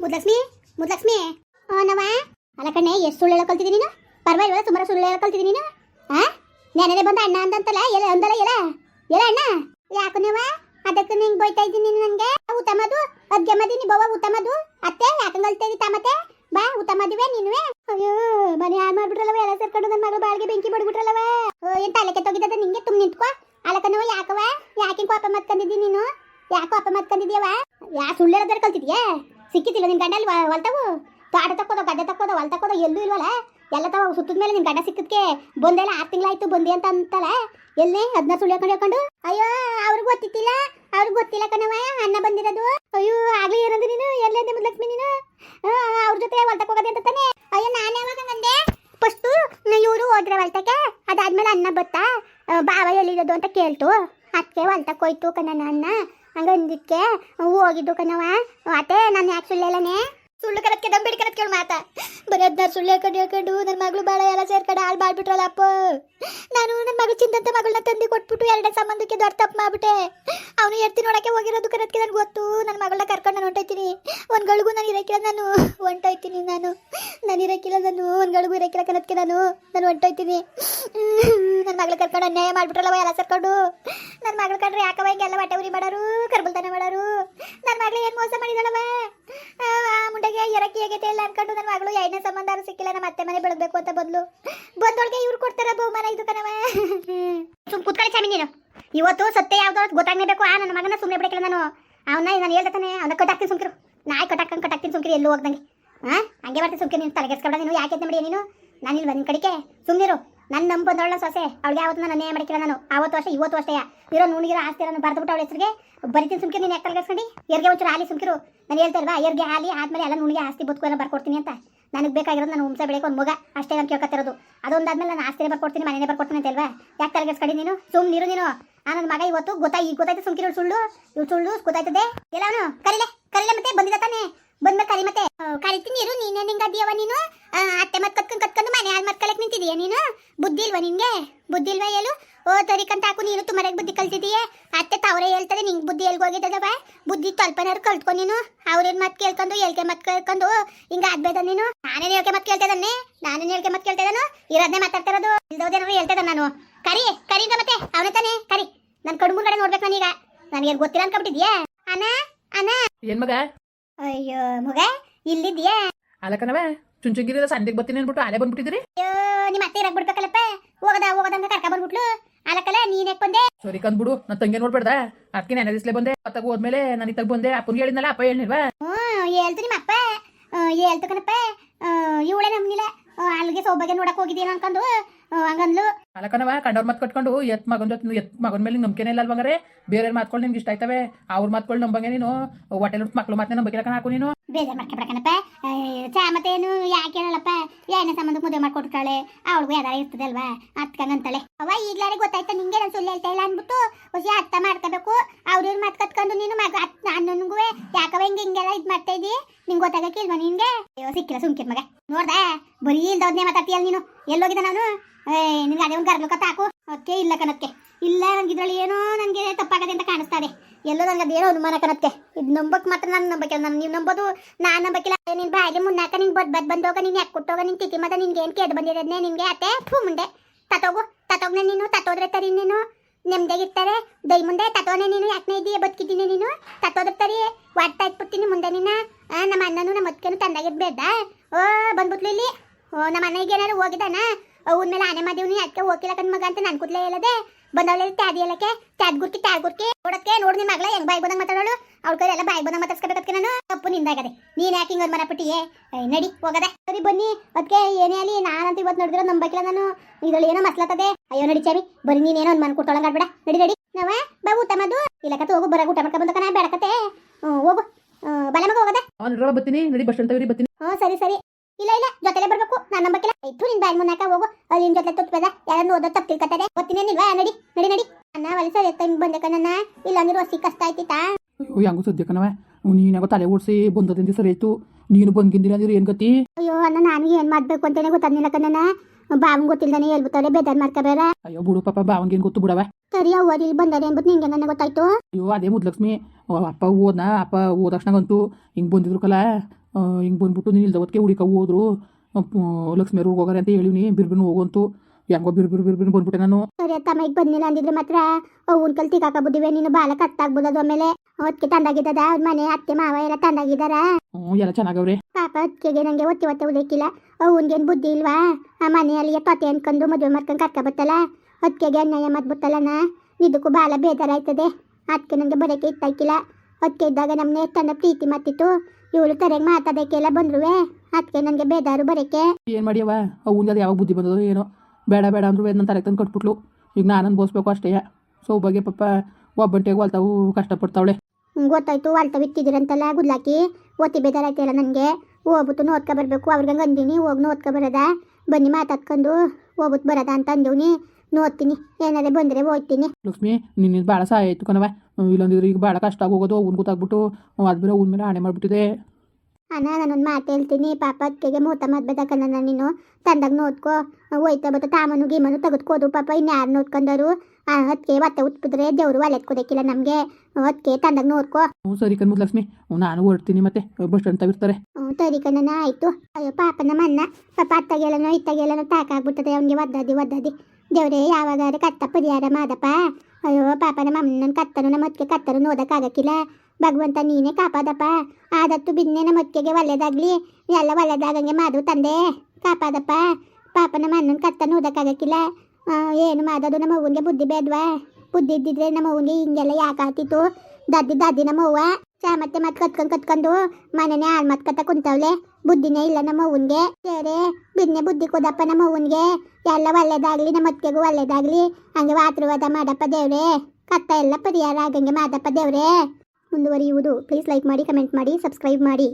ಮುದ್ಲಕ್ಷ್ಮಿ ಮುದ್ಲಕ್ಷ್ಮಿ. ನವ ಅಲ್ಲ ಕಣ್ಣೆ, ಎಷ್ಟು ಸುಳ್ಳು ಹೇಳಕ್ ಕಲ್ತಿದ್ದೀನಿ ನೀನು? ಪರವಾಗಿಲ್ಲ ಸುಮಾರು ಸುಳ್ಳು ಹೇಳಕ್ ಕಲ್ತಿದ್ದೀನಿ ನೀನು? ಹಾ ನೆನೆ ಬಂದ ಅಣ್ಣ ಅಂದಂತಲ್ಲ ಎಲೆ ಅಂದಲ್ಲ, ಎಲ್ಲ? ಎಲ್ಲ ಅಣ್ಣ? ಯಾಕೆ ನೀವ ಅದಕ್ಕೆ ನಿಂಗೆ ಬೈತಾ ಇದ್ದೀನಿ ನನಗೆ? ಊಟ ಮಾಡು ಅದ್ಗೆ ಮದಿ ನೀ ಊಟ ಮಾಡು ಅತ್ತೆ ಯಾಕಂಗ್ ಅಳ್ತಾ ಇದ್ದಿ ತಮ್ಮತ್ತೆ ಬಾ ಮಾಡಿವೆ ನೀನುವೆ. ಅಯ್ಯೋ, ಮನೆ ಹಾಳು ಮಾಡ್ಬಿಟ್ರಲ್ಲವ ಎಲ್ಲ ಸೇರ್ಕೊಂಡು ನನ್ನ ಮಗಳು ಬಾಳಿಗೆ ಬೆಂಕಿ ಬಿಡ್ಬಿಟ್ರಲ್ಲವ ಏನ್ ತಲೆ ಕೆತ್ತೋಗಿದ್ದದ ನಿಂಗೆ? ತುಂಬ ನಿಂತ್ಕೋ. ಅಲಕನವ ಯಾಕವ ಯಾಕೆ ಕೋಪ ಮತ್ಕೊಂಡಿದ್ದಿ ನೀನು? ಯಾಕೆ ಕೋಪ ಮತ್ಕೊಂಡಿದ್ಯವ ಯಾ, ಸುಳ್ಳು ಹೇಳೋದ್ರ ಕಲ್ತಿದ್ಯಾ? ಸಿಕ್ಕಿತಿಲ್ಲ ನಿನ್ ಗಂಡ ಅಲ್ಲಿ ಹೊಲ್ತಾವು? ತಕ್ಕೋದ, ಗದ್ದೆ ತಕ್ಕೋದ, ಹೊಲ್ ತಕ್ಕೋದ ಎಲ್ಲೂ ಇಲ್ವಲ್ಲ? ಎಲ್ಲ ತಾವ ಸುತ್ತದ ಮೇಲೆ ನಿನ್ ಗಂಡ ಸಿಕ್ಕದ್ಕೆ ಬಂದೆಲ್ಲ ಆರು ತಿಂಗಳಾಯ್ತು ಬಂದಿ ಅಂತ ಅಂತಲ್ಲ ಎಲ್ಲಿ? ಅದನ್ನ ಸುಳ್ಳು ಹೇಳ್ಕೊಂಡು ಹೇಳ್ಕೊಂಡು? ಅಯ್ಯೋ, ಅವ್ರಿಗೆ ಗೊತ್ತಿತ್ತಿಲ್ಲ. ಅವ್ರಿಗೆ ಗೊತ್ತಿಲ್ಲ ಕಣವ ಅನ್ನ ಬಂದಿರೋದು. ಅಯ್ಯೋ, ಆಗ್ಲಿ ಏನಂದ್ರೆ ನೀನು? ಎಲ್ಲೇ ಲಕ್ಷ್ಮಿ ನೀನು? ಅವ್ರ ಜೊತೆ ಹೊಲ್ ಹೋಗೋದೆ ಅಂತ ತಾನೆ? ಅಯ್ಯೋ, ನಾನು ಯಾವಾಗ ಫಸ್ಟ್ ಫಸ್ಟು ಇವರು ಹೋದ್ರೆ ಹೊಲ್ತಕ್ಕೆ ಅದಾದ್ಮೇಲೆ ಅನ್ನ ಬತ್ತಾ? ಬಾವ ಎಲ್ಲಿರೋದು ಅಂತ ಕೇಳ್ತು. ಅದಕ್ಕೆ ಹೊಲ್ತಕ್ಕೆ ಹೋಯ್ತು ಕಣ್ಣ ಅನ್ನ ಹಂಗಂದಿದ್ಕೆ ಹೋಗಿದ್ದು ಕಣವ ಅತ್ತೆ ನಾನು ಯಾಕೆ ಸುಳ್ಳು ಹೇಳನೆ ಸುಳ್ಳು ಕರತ್ಕೆ ದಂಬಿಡಿ ಕರತ್ ಕೇಳು ಮಾತಾ. ಬರೀ ಹದಿನಾರು ಸುಳ್ಳು ಹೇಳ್ಕೊಂಡು ಹೇಳ್ಕೊಂಡು ನನ್ನ ಮಗಳು ಬಾಳ ಎಲ್ಲ ಸೇರ್ಕೊಂಡು ಹಾಳು ಮಾಡ್ಬಿಟ್ರಲ್ಲ ಅಪ್ಪ. ನಾನು ನನ್ನ ಮಗಳು ಚಿಂತಂತ ಮಗಳನ್ನ ತಂದು ಕೊಟ್ಬಿಟ್ಟು ಎರಡನೇ ಸಂಬಂಧಕ್ಕೆ ದೊಡ್ಡ ತಪ್ಪು ಮಾಡ್ಬಿಟ್ಟೆ. ಅವನು ಎತ್ತಿ ನೋಡಕ್ಕೆ ಹೋಗಿರೋದು ಕರತ್ಕೆ ನನಗೆ ಗೊತ್ತು. ನನ್ನ ಮಗಳನ್ನ ಕರ್ಕೊಂಡು ನಾನು ಹೊಂಟೋಯ್ತೀನಿ. ಒಂದು ಗಳಿಗೂ ನಾನು ಇರಕ್ಕಿಲ್ಲ ನಾನು. ಹೊಂಟೋಯ್ತೀನಿ ನಾನು. ನಾನು ಇರಕ್ಕಿಲ್ಲ ನಾನು. ಒಂದು ಗಳಿಗೂ ನಾನು. ನಾನು ಹೊಂಟೋಯ್ತೀನಿ. ನನ್ನ ಮಗಳ ಕರ್ಕೊಂಡು ಅನ್ಯಾಯ ಮಾಡ್ಬಿಟ್ರಲ್ಲ ಎಲ್ಲ ಸೇರ್ಕೊಂಡು. ನನ್ನ ಮಗಳ ಕಂಡ್ರೆ ಯಾಕವ ಹಿಂಗೆಲ್ಲ ಹೊಟ್ಟೆ ಉರಿ ಮಾಡೋರು, ಕರ್ಬಲ್ತಾನೆ ಮಾಡೋರು. ನನ್ನ ಮಗಳು ಏನು ಮೋಸ ಮಾಡಿದಳವ ಆ ಮುಂಡೆಗೆ ಎರಕಿ ಆಗೈತೆ ಇಲ್ಲ ಅನ್ಕೊಂಡು ನನ್ನ ಮಗಳು ಎರಡನೇ ಸಂಬಂಧ ಸಿಕ್ಕಿಲ್ಲ, ನಮ್ಮ ಅತ್ತೆ ಮನೆ ಬೆಳಗ್ಬೇಕು ಅಂತ ಬದಲು. ಬಂದೊಳಗೆ ಇವ್ರು ಕೊಡ್ತಾರ ಬಹುಮಾನ ಇದು ಕಣವ ಸುಮ್ ಕುತ್ಕೊಳ್ಳಿ ಚಾಮಿ ನೀನು. ಇವತ್ತು ಸತ್ಯ ಯಾವ್ದೋ ಗೊತ್ತಾಗಲೇಬೇಕು. ಆ, ನನ್ನ ಮಗನ ಸುಮ್ಮನೆ ಬಿಡಕ್ಕಿಲ್ಲ ನಾನು. ಅವನ್ನ ನಾನು ಹೇಳ್ತಾನೆ ಅವನ ಕಟ್ಟಾಕ್ತೀನಿ ಸುಮ್ಕಿರು. ನಾಯಿ ಕಟ್ಟಾಕಂಗೆ ಕಟ್ಟಾಕ್ತೀನಿ ಸುಮ್ಕಿರಿ, ಎಲ್ಲೂ ಹೋಗ್ದಂಗೆ. ಹಾ ಹಂಗೆ ಬರ್ತೀನಿ ಸುಮ್ಕಿರಿ ನೀನು, ತಲೆಗೆಸ್ಕೊಂಡ ನೀನು. ಯಾಕೆ ಮಾಡಿ ನೀನು? ನಾನು ಇಲ್ಲಿ ಬಂದ ಕಡೆಗೆ. ಸುಮ್ಮನಿರು ನನ್ನ ನಂಬ ಬಂದವಳ ಸೊಸೆ. ಅವಳಿಗೆ ಯಾವತ್ತು ನನ್ನ ಮಾಡಿಕಿಲ್ಲ ನಾನು. ಅವತ್ತು ಅಷ್ಟೇ ಇವತ್ತು ಅಷ್ಟೇ ಇರೋ ನುಣಿಗಿರೋ ಆಸ್ತಿ ನಾನು ಬರ್ದುಬಿಟ್ಟು ಅವಳ ಹೆಸರಿಗೆ ಬರಿತೀನಿ ಸುಮ್ಕಿ ನೀನು ಯಾಕೆ ತಲೆಗೆಸ್ಕೊಂಡು ಎರ್ಗೆ ಒಂಚೂರು ಹಾಲಿ ಸುಮ್ಕಿರು. ನಾನು ಹೇಳ್ತಾ ಇಲ್ವಾ ಹಾಲಿ, ಆದ್ಮೇಲೆ ಎಲ್ಲ ನುಣಿಗೆ ಆಸ್ತಿ ಬದುಕು ಬರ್ಕೊಡ್ತೀನಿ ಅಂತ. ನನಗೆ ಬೇಕಾಗಿರೋದು ನಾನು ಹುಂಸೆ ಬೆಳಗ್ಗೆ ಒಂದು ಮಗ. ಅಷ್ಟೇ ನಾನು ಕೇಳ್ಕೊತಿರೋದು ಅದೊಂದಾದ್ಮೇಲೆ ನಾನು ಆಸ್ತಿನೇ ಬರ್ಕೊಡ್ತೀನಿ ಮನೆಯೇ ಬರ್ಕೊಡ್ತೀನಿ ಅಂತ ಅಲ್ವಾ ಯಾಕೆ ತಲೆಗೆಸ್ಕೊಂಡು ನೀನು? ಸುಮ್ ನೀರು ನೀನು. ಆ ನನ್ನ ಮಗ ಇವತ್ತು ಗೊತ್ತಾಯ್ ಈಗ ಗೊತ್ತಾಯ್ತು ಸುಮ್ಕಿರು ಸುಳ್ಳು. ಇವ್ಳು ಸುಳ್ಳು, ಗೊತ್ತಾಯ್ತದೆ. ಎಲ್ಲವನು ಕರಿಲೆ ಕರಿಲೆ ಮತ್ತೆ ಬಂದಿದ್ದ ತಾನೆ? ಬಂದ್ಮೇಲೆ ಕರಿ ಮತ್ತೆ. ಕರಿತೀನಿ ಇರು, ನೀನೇ ನಿಂಗೆ ಅದಿಯವ ನೀನು. ಅತ್ತೆ ಮತ್ ಕತ್ಕೊಂಡ್ ಕತ್ಕೊಂಡು ಮನೆ ಹಾಲ್ ಮತ್ಕಲಕ್ ನಿಂತಿದೀಯ ನೀನು? ಬುದ್ಧಿ ಇಲ್ವಾ ನಿನ್ಗೆ ಬುದ್ಧಿ ಇಲ್ವಾ ಹೇಳು? ಓ ತರಿಕಂತ ಹಾಕು ನೀನು ತುಮರೆಗೆ ಬುದ್ಧಿ ಕಲ್ತಿದೀಯ? ಅತ್ತೆ ತಾವ್ರೆ ಹೇಳ್ತಾರೆ, ನಿಂಗೆ ಬುದ್ಧಿ ಎಲ್ಗ್ ಹೋಗಿದ್ದವ? ಬುದ್ಧಿ ತಲ್ಪನಾರು ಕಲ್ತ್ಕೊ ನೀನು. ಅವ್ರೇನ್ ಮತ್ ಕೇಳ್ಕೊಂಡು ಎಲ್ಕೆ ಮತ್ ಕೇಳ್ಕೊಂಡು, ಹಿಂಗ ಆಗ್ಬೇಡ ನೀನು? ನಾನೇನ್ ಹೇಳ್ಕೆ ಮತ್ ಕೇಳ್ತಿದ್ದಾನೆ ನಾನೇನ್ ಹೇಳ್ಕೆ ಮತ್ ಕೇಳ್ತಿದ್ದಾನು ಇರೋದನ್ನೇ ಮಾತಾಡ್ತಿರೋದು. ಇಲ್ದೋದೇನಾರು ಹೇಳ್ತಿದ್ದ ನಾನು. ಕರಿ ಕರೀಗ ಮತ್ತೆ. ಅವನೇ ತಾನೆ. ಕರಿ. ನನ್ ಕಡು ಕಡೆ ನೋಡ್ಬೇಕು ನಾನೀಗ. ನನಗೆ ಗೊತ್ತಿಲ್ಲ ಅನ್ಕೊಂಬಿಟ್ಟಿದ್ಯಾ ಅಣ್ಣ ಅಣ್ಣ ಏನ್ ಮಗ? ಅಯ್ಯೋ ಮಗ ಇಲ್ಲಿದ್ಯಾ ಅಲಕನವ ಚುಂಚುಗಿರಿದ ಸಂಡೆಗೆ ಬರ್ತೀನಿ ಅನ್ಬಿಟ್ಟು ಅಲ್ಲೇ ಬಂದ್ಬಿಟ್ಟಿದ್ರಿ ಅಯ್ಯೋ ನಿಮ್ಮ ಅತ್ತೆ ಇರಕ್ ಬಿಡ್ಬೇಕಲ್ಲಪ್ಪ ಹೋಗದ ಹೋಗದಂಗ ಕರ್ಕ ಬಂದ್ಬಿಟ್ಲು. ಅಲಕಲ್ಲ ನೀನ್ ಯಾಕೆ ಬಂದೆ? ಸರಿ ಕಂದ್ಬಿಡು ನಾನು ತಂಗೆ ನೋಡ್ಬೇಡ್ದ. ಅದಕ್ಕೆ ನೆನೆ ದಿಸ್ಲೆ ಬಂದೆ. ಅತ್ತಾಗ ಹೋದ್ಮೇಲೆ ನಾನು ಇತ್ತಾಗ ಬಂದೆ. ಅಪ್ಪನಿಗೆ ಹೇಳಿದ್ನಲ್ಲ ಅಪ್ಪ ಹೇಳಿಲ್ವಾ ಹ್ಞೂ ಹೇಳ್ತು ನಿಮ್ಮ ಅಪ್ಪ. ಹೇಳ್ತು ಕಣಪ್ಪ. ಇವಳೆ ನಮ್ನಿಲ್ಲ ಅಲ್ಲಿಗೆ ಸೌಭಾಗ್ಯ ನೋಡಕ್ ಹೋಗಿದ್ದೀನಿ ಅನ್ಕೊಂಡು ಹಂಗಂದ್ಲು. ಅಲಕನವ ಕಂಡವ್ರ ಮಾತು ಕಟ್ಕೊಂಡು ಎತ್ ಮಗನ ಜೊತೆ, ಎತ್ ಮಗನ ಮೇಲೆ ನಂಬಿಕೆನೇ ಇಲ್ಲ ಅಲ್ವಂಗಾರೆ? ಬೇರೆ ಮಾತ್ಕೊಳ್ ನಿಮ್ಗೆ ಇಷ್ಟ ಆಯ್ತವೆ? ಅವ್ರ ಮಾತ್ಗಳು ನಂಬಂಗೆ ನೀನು? ಹೋಟೆಲ್ ಮಕ್ಳು ಮಾತನ್ನ ನಂಬಿಕೆ ಹಾಕು ನೀನು? ಬೇಜಾರ್ ಮಾಡ್ಕೊಬೇಕನಪ್ಪ ಚಾ ಮತ್ತೇನು ಯಾಕೆ ಹೇಳಲ್ಲಪ್ಪ ಎರಡನೇ ಸಂಬಂಧ ಮದುವೆ ಮಾಡ್ಕೊಟ್ಟಾಳೆ ಅವಳಿಗೂ ಯಾವ್ದಾರ ಇರ್ತದಲ್ವಾ ಅತ್ಕಂಗಂತಾಳೆ. ಅವ ಈಗ್ಲಾರೆ ಗೊತ್ತಾಯ್ತಾ ನಿಂಗೆ ನಾನು ಸುಳ್ಳು ಹೇಳ್ತಾ ಇಲ್ಲ ಅನ್ಬಿಟ್ಟು ಹೊಸ ಅರ್ಥ ಮಾಡ್ಕೋಬೇಕು. ಅವ್ರವ್ರ ಮಾತು ಕತ್ಕೊಂಡು ನೀನು ಮಗ ನನಗೂ ಯಾಕವ ಹಿಂಗೆ ಹಿಂಗೆಲ್ಲ ಇದು ಮಾಡ್ತಾ ಇದ್ದಿ? ನಿಂಗೆ ಗೊತ್ತಾಗಕ್ಕಿಲ್ವ ನಿನ್ಗೆ ಅಯ್ಯೋ, ಸಿಕ್ಕಿಲ್ಲ ಸುಮ್ಕಿರ್ ಮಗ. ನೋಡ್ದೆ? ಬರೀ ಇಲ್ದವ್ನೇ ಮಾತಾಡ್ತೀಯಲ್ಲ ನೀನು. ಎಲ್ಲೋಗಿದ್ದ ನಾನು? ಏ ನಿನ್ಗೆ ಅದೇ ಒಂದು ಗರ್ಲು ಕತ್ತ ಹಾಕು ಅದಕ್ಕೆ ಇಲ್ಲ ಕಣಕ್ಕೆ. ಇಲ್ಲ, ನಂಗೆ ಇದರಲ್ಲಿ ಏನೋ ನನಗೆ ತಪ್ಪಾಗದೆ ಅಂತ ಕಾಣಿಸ್ತಾ ಇದೆ. ಎಲ್ಲೋ ನಂಗೆ ಅದೇನೋ ಅನುಮಾನ ಕಣತ್ತೆ. ಇದು ನಂಬಕ್ಕೆ ಮಾತ್ರ ನಾನು ನಂಬಕ್ಕೆ ನಾನು ನೀವು ನಂಬೋದು, ನಾನು ನಂಬಕ್ಕಿಲ್ಲ ನಿನ್ನ ಬಾಯಲ್ಲಿ ಮುನ್ನಾಕ ನಿನ್ ಬದ್ ಬದ್ ಬಂದೋಗ, ನೀನು ಯಾಕೆ ಕೊಟ್ಟೋಗ, ನಿನ್ ತಿತಿ ಮತ್ತೆ ನಿನ್ಗೆ ಏನು ಕೇದು ಬಂದಿರೋದನ್ನೇ ನಿನ್ಗೆ ಅತ್ತೆ ಫೂ ಮುಂದೆ. ತತೋಗು, ತತೋಗ್ನೆ ನೀನು, ತತೋದ್ರೆ ತರಿ ನೀನು. ನೆಮ್ಮದಿಯಾಗಿರ್ತಾರೆ ದೈ ಮುಂದೆ, ತತೋನೆ ನೀನು. ಯಾಕನೆ ಇದೀಯ ಬದುಕಿದ್ದೀನಿ ನೀನು. ತತೋದ್ರೆ ತರಿ. ವಾಡ್ತಾ ಇಟ್ಬಿಡ್ತೀನಿ ಮುಂದೆ ನಿನ್ನ. ನಮ್ಮ ಅಣ್ಣನು ನಮ್ಮ ಅಕ್ಕನು ತಂದಾಗಿರ್ಬೇಡ ಓ, ಬಂದ್ಬಿಟ್ಲು ಇಲ್ಲಿ. ಓ, ನಮ್ಮ ಅಣ್ಣಗೆ ಏನಾದ್ರು ಹೋಗಿದ್ದಾನ? ಅವನ ಮೇಲೆ ಆನೆ ಮಾಡಿವ್ನಿ ಯಾಕೆ ಹೋಗಿಲ್ಲ ಕಣ್ ಮಗ ಅಂತ ನಾನು ಕೂತ್ಲೇ ಹೇಳದೆ. ಬಂದವಳೆ ತ್ಯಾದಿ ಎಲ್ಲಕ್ಕೆ ತ್ಯಾದ್ ಗುರ್ಕಿ ತ್ಯಾದ್ ಗುರ್ಕಿ. ನೋಡಕ್ಕೆ ನೋಡು ನಿಮ್ಮ ಮಗಳ ಹೆಂಗ್ ಬಾಯ್ ಬಂದಂಗ್ ಮಾತಾಡೋಳು. ಅವ್ಳ ಕೈ ಎಲ್ಲ ಬಾಯ್ ಬಂದಂಗ್ ಮಾತಾಡ್ಸ್ಕೊಬೇಕದಕ್ಕೆ ನಾನು ತಪ್ಪು ನಿಂದಾಗದೆ ನೀನ್ ಯಾಕೆ ಹಿಂಗ್ ಮನ ಪಟ್ಟಿಯೇ ನಡಿ ಹೋಗದೆ. ಸರಿ ಬನ್ನಿ. ಅದಕ್ಕೆ ಏನೇ ಅಲ್ಲಿ ನಾನಂತ ಇವತ್ತು ನೋಡಿದ್ರೆ ನಂಬಕಿಲ್ಲ ನಾನು. ಇದ್ರಲ್ಲಿ ಏನೋ ಮಸ್ಲತ್ತದೆ ಅಯ್ಯೋ ನಡಿ ಚಾಮಿ. ಬರೀ ನೀನೇನೋ ಒಂದು ಮನ್ ಕೊಟ್ಟೊಳಗಾಡ್ಬೇಡ ನಡಿ ನಡಿ. ನಾವ ಬಾ ಊಟ ಮಾಡು. ಕತೆ ಹೋಗು ಬರ ಊಟ ಮಾಡ್ಕೊಂಡ್ ಬಂದಕನ ಬೆಳಕತ್ತೆ ಬೇಡಕತೆ ಹೋಗು. ಬಲೆ ಮಗ ಹೋಗದೆ. ಅವ್ನು ಬರ್ತೀನಿ. ನಡಿ ಬಸ್ ಅಂತ ಬರ್ತೀನಿ. ಹ್ಞೂ ಸರಿ ಸರಿ. ಇಲ್ಲ ಇಲ್ಲ ಜೊತೆಲೆ ಬರ್ಬೇಕು. ನಾನು ನಂಬಕ್ಕಿಲ್ಲ ಆಯ್ತು ನಿನ್ ಬಾಯ್ ಮುನ್ನಾಕ ಹೋಗು. ಅಲ್ಲಿ ನಿನ್ ಜೊತೆ ತುಪ್ಪದ ಯಾರನ್ನು ಓದೋ ತಪ್ಪು ತಿಳ್ಕೊತದೆ. ಗೊತ್ತಿನೇನಿಲ್ವಾ ನಡಿ ನಡಿ ನಡಿ. ಅನ್ನ ವಲಸ ಎತ್ತ ಹಿಂಗ್ ಬಂದೆ ಕಣ್ಣ ಇಲ್ಲ ಅಂದ್ರೆ ಹೊಸಿ ಕಷ್ಟ ಆಯ್ತಿತಾ ಅಯ್ಯೋ ಸದ್ಯ ಸದ್ಯಕ್ಕನವ ನೀನಾಗ ತಲೆ ಓಡಿಸಿ ಬಂದದಿಂದ ಸರಿ ಆಯ್ತು. ನೀನು ಬಂದ್ಗಿಂದಿರ ಅಂದ್ರೆ ಏನು ಗತಿ? ಅಯ್ಯೋ ಅಣ್ಣ ನಾನು ಏನ್ ಮಾಡ್ಬೇಕು ಅಂತೇನೆ ಗೊತ್ತಾಗ್ಲಿಲ್ಲ ಕಣ್ಣ ಬಾವನ್ ಗೊತ್ತಿಲ್ದಾನೆ ಹೇಳ್ಬಿಟ್ಟವ್ರೆ ಬೇದಾರ್ ಮಾಡ್ಕೋಬೇಡ. ಅಯ್ಯೋ ಬಿಡು ಪಾಪ ಬಾವಂಗೇನು ಗೊತ್ತು ಬಿಡವ ಸರಿ ಇಲ್ಲಿ ಬಂದಾರೆ ಅಂದ್ಬಿಟ್ಟು ನಿಂಗೆ ನನಗೆ ಗೊತ್ತಾಯ್ತು ಅಯ್ಯೋ ಅದೇ ಮುದ್ಲಕ್ಷ್ಮಿ ಅಪ್ಪ ಓದ್ನ ಅಪ್ಪ ಓದ ತಕ್ಷಣಗಂತೂ ಹಿಂಗೆ ಬಂದಿದ್ರು ಕಲ ಹಿಂಗೆ ಬಂದ್ಬಿಟ್ಟು ನೀನು ಇಲ್ದವತ್ಗೆ ಹುಡುಕ ಹೋದ್ರು ಲಕ್ಷ್ಮಿ ಅವ್ರು ಹೋಗಾರೆ ಅಂತ ಹೇಳಿವ್ನಿ ಬಿರ್ಬಿನ್ ಹೋಗಂತು ಹೆಂಗೋ ಬಿರ್ ಬಿರ್ ಬಿರ್ಬಿನ್ ಬಂದ್ಬಿಟ್ಟೆ ನಾನು ಸರಿ ತಮ್ಮ ಈಗ ಬಂದಿಲ್ಲ ಅಂದಿದ್ರೆ ಮಾತ್ರ ಅವ್ನ ಕಲ್ ತಿಗಾಕ ಬುದ್ದಿವೆ ನೀನು ಬಾಲ ಕತ್ತಾಗ್ಬಿಡೋದು ಆಮೇಲೆ ಅದಕ್ಕೆ ತಂದಾಗಿದ್ದದ ಅವ್ರ ಮನೆ ಅತ್ತೆ ಮಾವ ಎಲ್ಲ ತಂದಾಗಿದ್ದಾರ ಹ್ಞೂ ಎಲ್ಲ ಚೆನ್ನಾಗವ್ರೆ ಪಾಪ ಹೊತ್ತಿಗೆ ನಂಗೆ ಒತ್ತಿ ಒತ್ತೆ ಉಳಿಕಿಲ್ಲ ಅವ್ನಿಗೇನು ಬುದ್ಧಿ ಇಲ್ವಾ ಆ ಮನೆಯಲ್ಲಿ ತೊತೆ ಅನ್ಕೊಂಡು ಮದುವೆ ಮಾಡ್ಕೊಂಡು ಕರ್ಕೊಬತ್ತಲ್ಲ ಅದಕ್ಕೆ ಅನ್ಯಾಯ ಮಾಡ್ಬಿಟ್ಟಲ್ಲಣ್ಣ ನಿದಕ್ಕೂ ಭಾಳ ಬೇಜಾರ ಆಯ್ತದೆ ಅದಕ್ಕೆ ನನಗೆ ಬರೋಕೆ ಇತ್ತಾಕಿಲ್ಲ ಅದಕ್ಕೆ ಇದ್ದಾಗ ನಮ್ಮನೆ ತನ್ನ ಪ್ರೀತಿ ಮಾಡ್ತಿತ್ತು. ಇವಳು ತರಂಗ್ ಮಾತಾಡೋಕ್ಕೆಲ್ಲ ಬಂದ್ರುವೆ. ಅದಕ್ಕೆ ನನಗೆ ಬೇಜಾರು ಬರೋಕೆ. ಏನು ಮಾಡ್ಯವ? ಅವ್ನಿಗೆ ಅದು ಯಾವಾಗ ಬುದ್ಧಿ ಬಂದದೋ ಏನೋ. ಬೇಡ ಬೇಡ ಅಂದ್ರು ನನ್ನ ತರಕ್ಕೆ ತಂದು ಕಟ್ಬಿಟ್ಲು. ಈಗ ನಾನು ಅನ್ಭವಿಸ್ಬೇಕು ಅಷ್ಟೇ. ಸೌಭಾಗ್ಯ ಪಪ್ಪ ಒಬ್ಬಂಟೆಗೆ ಹೊಲ್ತಾವು ಕಷ್ಟಪಡ್ತಾವಳೆ. ಗೊತ್ತಾಯ್ತು. ವಾಲ್ತ ಬಿತ್ತಿದಿರಂತಲ್ಲ ಗುದ್ಲಾಕಿ. ಒತ್ತಿ ಬೇಜಾರಾಯ್ತಲ್ಲ ನನಗೆ. ಹೋಗ್ಬಿಟ್ಟು ನೋಡ್ಕೊ ಬರಬೇಕು. ಅವ್ರಿಗೆ ಅಂದಿನಿ. ಹೋಗಿ ನೋಡ್ಕೊ ಬರೋದ? ಬನ್ನಿ ಮಾತಾಡ್ಕೊಂಡು. ಹೋಗ್ಬಿಟ್ಟು ಬರೋದ ಅಂತ ಅಂದಿವ್ನಿ. ನೋಡ್ತೀನಿ ಏನಾದ್ರೆ ಬಂದರೆ ಹೋಗ್ತೀನಿ. ಲಕ್ಷ್ಮಿ ನಿನ್ನ ಭಾಳ ಸಹಾಯ ಆಯ್ತು ಕಣವ ಇಲ್ಲೊಂದಿದ್ರೆ ಈಗ ಭಾಳ ಕಷ್ಟ ಆಗೋಗೋದು ಅವ್ನು ಗೊತ್ತಾಗ್ಬಿಟ್ಟು ಅದು ಬೇರೆ ಅವ್ನ ಮೇಲೆ ಆಣೆ ಮಾಡಿಬಿಟ್ಟಿದೆ. ಅಣ್ಣ ನಾನೊಂದು ಮಾತು ಹೇಳ್ತೀನಿ. ಪಾಪ ಅಕ್ಕೆಗೆ ಮೂತ ನಾನು ನೀನು ತಂದಾಗ ನೋಡ್ಕೊ ಹೋಯ್ತಾ ಬತ್ತ ತಾಮನು ಗೀಮನು ತೆಗೆದುಕೋದು ಪಾಪ ಇನ್ಯಾರು ನೋಡ್ಕೊಂಡರು ಅದಕ್ಕೆ ಒತ್ತೆ ಉತ್ಪಿದ್ರೆ ದೇವರು ಒಲೆತ್ಕೋದಕ್ಕಿಲ್ಲ ನಮಗೆ. ಅದಕ್ಕೆ ತಂದಾಗ ನೋಡ್ಕೊ ಹ್ಞೂ ಸರಿ ಕಣ್ಮುದ್ ಲಕ್ಷ್ಮಿ. ನಾನು ಹೊರಡ್ತೀನಿ ಮತ್ತೆ ಬಸ್ ಸ್ಟ್ಯಾಂಡ್ ತಗಿರ್ತಾರೆ ಹ್ಞೂ ಸರಿ ಕಣ್ಣನ ಆಯಿತು. ಅಯ್ಯೋ ಪಾಪ ನಮ್ಮ ಅಣ್ಣ. ಪಾಪ ಅತ್ತಾಗೆಲ್ಲನೋ ಇತ್ತಾಗೆಲ್ಲನೋ ತಾಕಾಗ್ಬಿಡ್ತದೆ ಅವ್ನಿಗೆ ಒದ್ದಾದಿ ಒದ್ದಾದಿ ದೇವ್ರೇ, ಯಾವಾಗಾದ್ರೆ ಕತ್ತ ಪರಿಹಾರ ಮಾದಪ್ಪ. ಅಯ್ಯೋ, ಪಾಪ ನಮ್ಮ ಅಮ್ಮನ ಕತ್ತನು ನಮ್ಮ ಅತ್ತಿಗೆ ಕತ್ತನು ನೋಡೋಕ್ಕಾಗಕ್ಕಿಲ್ಲ ಭಗವಂತ, ನೀನೇ ಕಾಪಾದಪ್ಪ. ಆದತ್ತು ಬಿನ್ನೆ ನಮ್ಮ ಅತ್ತಿಗೆಗೆ ಒಳ್ಳೇದಾಗ್ಲಿ. ಎಲ್ಲ ಒಳ್ಳೇದಾಗಂಗೆ ಮಾದು ತಂದೆ, ಕಾಪಾದಪ್ಪ. ಪಾಪ ನಮ್ಮ ಅಣ್ಣನ ಕತ್ತ ನೋಡೋಕ್ಕಾಗಕ್ಕಿಲ್ಲ ಏನು ಮಾಡೋದು ನಮ್ಮ ಅವ್ವನಿಗೆ ಬುದ್ಧಿ ಬೇಡ್ವಾ? ಬುದ್ಧಿ ಇದ್ದಿದ್ರೆ ನಮ್ಮ ಅವ್ವನಿಗೆ ಹಿಂಗೆಲ್ಲ ಯಾಕೆ ಆತಿತ್ತು ದದ್ದಿ ದದ್ದಿ ನಮ್ಮ ಅವ್ವ. ಚಾಮತ್ತೆ ಮತ್ತೆ ಕತ್ಕೊಂಡು ಕತ್ಕೊಂಡು ಮನೆನೇ ಹಾಳು ಮತ್ಕತ್ತ ಕುಂತವ್ಲೆ ಬುದ್ಧಿನೇ ಇಲ್ಲ ನಮ್ಮ ಅವ್ವನ್ಗೆ. ಬೇರೆ ಬಿನ್ನೆ ಬುದ್ಧಿ ಕೊಡಪ್ಪ ನಮ್ಮ ಅವ್ವನ್ಗೆ. ಎಲ್ಲ ಒಳ್ಳೇದಾಗ್ಲಿ, ನಮ್ಮ ಅತ್ತಿಗೆಗೂ ಒಳ್ಳೇದಾಗ್ಲಿ. ಹಂಗೆ ವಾತ್ರವಾದ ಮಾಡಪ್ಪ ದೇವ್ರೆ. ಕತ್ತ ಎಲ್ಲ ಪರಿಹಾರ ಆಗಂಗೆ ಮಾಡಪ್ಪ ದೇವ್ರೆ. ಮುಂದುವರಿಯುವುದು. ಪ್ಲೀಸ್ ಲೈಕ್ ಮಾಡಿ ಕಮೆಂಟ್ ಮಾಡಿ ಸಬ್ಸ್ಕ್ರೈಬ್ ಮಾಡಿ.